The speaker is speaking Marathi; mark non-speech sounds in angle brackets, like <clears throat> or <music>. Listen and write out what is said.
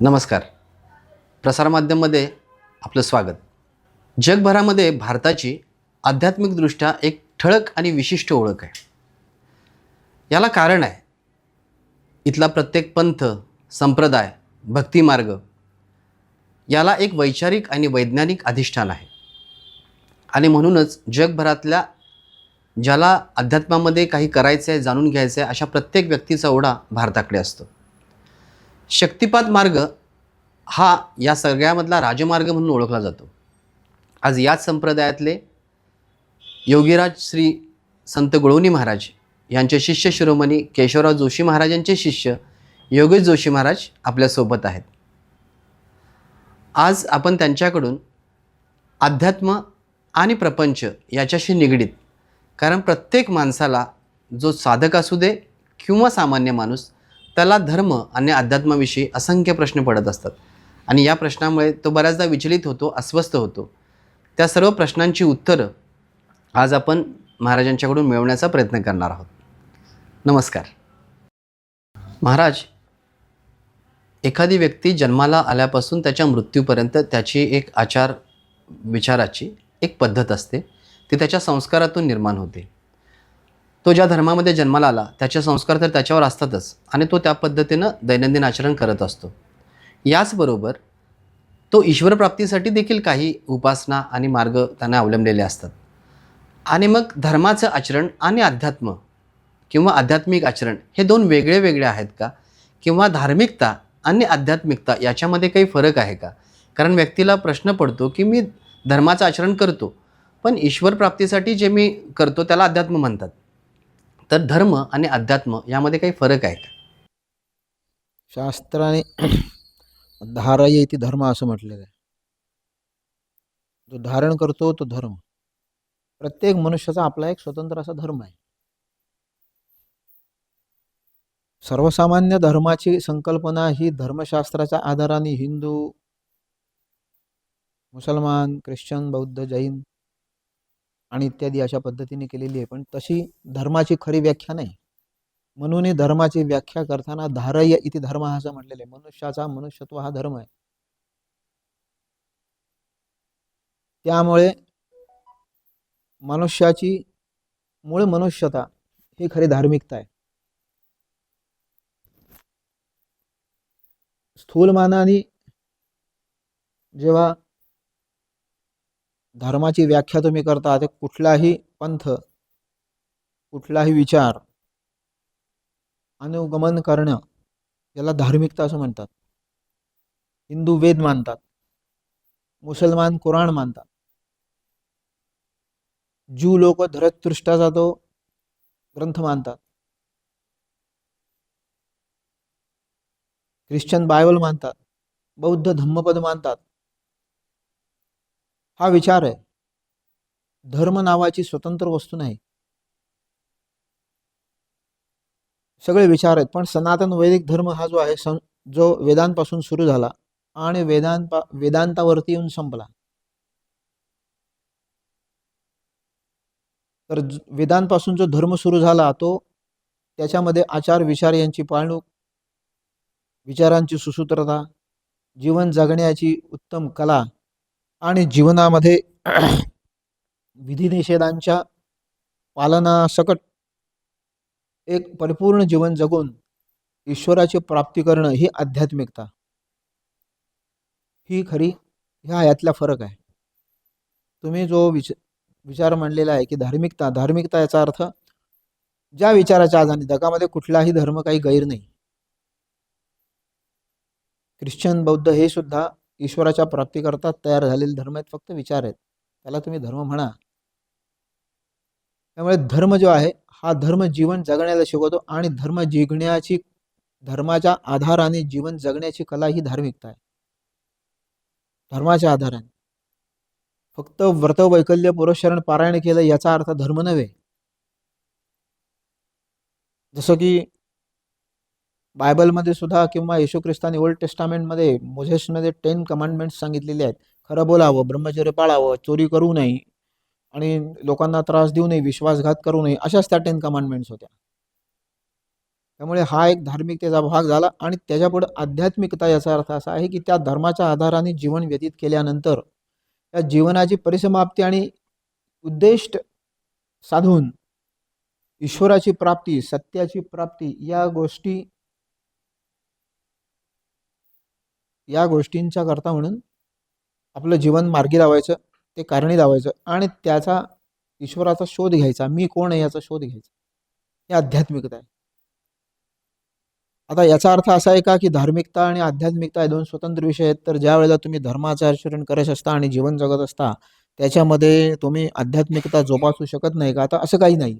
नमस्कार. प्रसारमाध्यममध्ये आपलं स्वागत. जगभरामध्ये भारताची आध्यात्मिकदृष्ट्या एक ठळक आणि विशिष्ट ओळख आहे. याला कारण आहे इथला प्रत्येक पंथ संप्रदाय भक्तिमार्ग याला एक वैचारिक आणि वैज्ञानिक अधिष्ठान आहे. आणि म्हणूनच जगभरातल्या ज्याला अध्यात्मामध्ये काही करायचं आहे जाणून घ्यायचं आहे अशा प्रत्येक व्यक्तीचा ओढा भारताकडे असतो. शक्तिपात मार्ग हा या सगळ्यामधला राजमार्ग म्हणून ओळखला जातो. आज याच संप्रदायातले योगीराज श्री संत गुळवणी महाराज यांचे शिष्य शिरोमणी केशवराव जोशी महाराजांचे शिष्य योगेश जोशी महाराज आपल्यासोबत आहेत. आज आपण त्यांच्याकडून अध्यात्म आणि प्रपंच याच्याशी निगडीत कारण प्रत्येक माणसाला जो साधक असू दे किंवा सामान्य माणूस त्याला धर्म आणि अध्यात्माविषयी असंख्य प्रश्न पडत असतात. आणि या प्रश्नामुळे तो बऱ्याचदा विचलित होतो अस्वस्थ होतो. त्या सर्व प्रश्नांची उत्तरं आज आपण महाराजांच्याकडून मिळवण्याचा प्रयत्न करणार आहोत. नमस्कार. महाराज एखादी व्यक्ती जन्माला आल्यापासून त्याच्या मृत्यूपर्यंत त्याची एक आचार विचाराची एक पद्धत असते. ती त्याच्या संस्कारातून निर्माण होते. तो ज्या धर्मामध्ये जन्माला आला त्याचे संस्कार तर त्याच्यावर असतातच आणि तो त्या पद्धतीनं दैनंदिन आचरण करत असतो. याचबरोबर तो ईश्वरप्राप्तीसाठी देखील काही उपासना आणि मार्ग त्यांना अवलंबलेले असतात. आणि मग धर्माचं आचरण आणि अध्यात्म किंवा आध्यात्मिक आचरण हे दोन वेगळे वेगळे आहेत का? किंवा धार्मिकता आणि आध्यात्मिकता याच्यामध्ये काही फरक आहे का? कारण व्यक्तीला प्रश्न पडतो की मी धर्माचं आचरण करतो पण ईश्वर प्राप्तीसाठी जे मी करतो त्याला अध्यात्म म्हणतात. तर धर्म आणि अध्यात्म यामध्ये काही फरक आहे का शास्त्राने <clears throat> धाराय इति धर्म असं म्हटलेलं आहे. जो धारण करतो तो धर्म. प्रत्येक मनुष्याचा आपला एक स्वतंत्र असा धर्म आहे. सर्वसामान्य धर्माची संकल्पना ही धर्मशास्त्राच्या आधाराने हिंदू मुसलमान ख्रिश्चन बौद्ध जैन आणि इत्यादी अशा पद्धतीने केलेली आहे. पण तशी धर्माची खरी व्याख्या नाही. म्हणूनही धर्माची व्याख्या करताना धारय इति धर्म हा असं म्हटलेलं आहे. मनुष्याचा मनुष्यत्व हा धर्म आहे. त्यामुळे मनुष्याची मूळ मनुष्यता ही खरी धार्मिकता आहे. स्थूलमानाने जेव्हा धर्माची व्याख्या तुम्ही करता ते कुठलाही पंथ कुठलाही विचार अनुगमन करणं याला धार्मिकता असं म्हणतात. हिंदू वेद मानतात. मुसलमान कुराण मानतात. ज्यू लोक धरतृष्टाचा तो ग्रंथ मानतात. ख्रिश्चन बायबल मानतात. बौद्ध धम्मपद मानतात. हा विचार आहे. धर्म नावाची स्वतंत्र वस्तू नाही. सगळे विचार आहेत. पण सनातन वैदिक धर्म हा जो आहे सन जो वेदांपासून सुरू झाला आणि वेदांपा वेदांतावरती येऊन संपला. तर वेदांपासून जो धर्म सुरू झाला तो त्याच्यामध्ये आचार विचार यांची पाळणूक विचारांची सुसूत्रता जीवन जगण्याची उत्तम कला आणि जीवनामध्ये विधिनिषेधांच्या पालनासकट एक परिपूर्ण जीवन जगून ईश्वराची प्राप्ती करणं ही आध्यात्मिकता. ही खरी ह्या यातला फरक आहे. तुम्ही जो विच विचार मांडलेला आहे की धार्मिकता धार्मिकता याचा अर्थ ज्या विचाराच्या आधारे जगामध्ये कुठलाही धर्म काही गैर नाही. ख्रिश्चन बौद्ध हे सुद्धा ईश्वराच्या प्राप्तीकरता तयार झालेले धर्म आहेत फक्त विचार आहेत. त्याला तुम्ही धर्म म्हणा. त्यामुळे धर्म जो आहे हा धर्म जीवन जगण्याला शिकवतो आणि धर्म जिंकण्याची धर्माच्या आधाराने जीवन जगण्याची कला ही धार्मिकता आहे. धर्माच्या आधाराने. फक्त व्रत वैकल्य पुरस्चरण पारायण केलं याचा अर्थ धर्म नव्हे. जसं की बायबलमध्ये सुद्धा किंवा येशू ख्रिस्तानी ओल्ड टेस्टामेंटमध्ये मोझेसमध्ये टेन कमांडमेंट्स सांगितलेले आहेत. खरं बोलावं ब्रह्मचर्य पाळावं चोरी करू नये आणि लोकांना त्रास देऊ नये विश्वासघात करू नये अशाच त्या टेन कमांडमेंट्स होत्या. त्यामुळे हा एक धार्मिकतेचा भाग झाला आणि त्याच्यापुढे आध्यात्मिकता याचा अर्थ असा आहे की त्या धर्माच्या आधाराने जीवन व्यतीत केल्यानंतर त्या जीवनाची परिसमाप्ती आणि उद्दिष्ट साधून ईश्वराची प्राप्ती सत्याची प्राप्ती या गोष्टी या गोष्टींच्या करता म्हणून आपलं जीवन मार्गी लावायचं ते कारणी लावायचं आणि त्याचा ईश्वराचा शोध घ्यायचा. मी कोण आहे याचा शोध घ्यायचा. हे आध्यात्मिकता आहे. आता याचा अर्थ असा आहे का की धार्मिकता आणि आध्यात्मिकता हे दोन स्वतंत्र विषय आहेत. तर ज्या वेळेला तुम्ही धर्माचं आचरण करत असता आणि जीवन जगत असता त्याच्यामध्ये तुम्ही आध्यात्मिकता जोपासू शकत नाही का? आता असं काही नाही.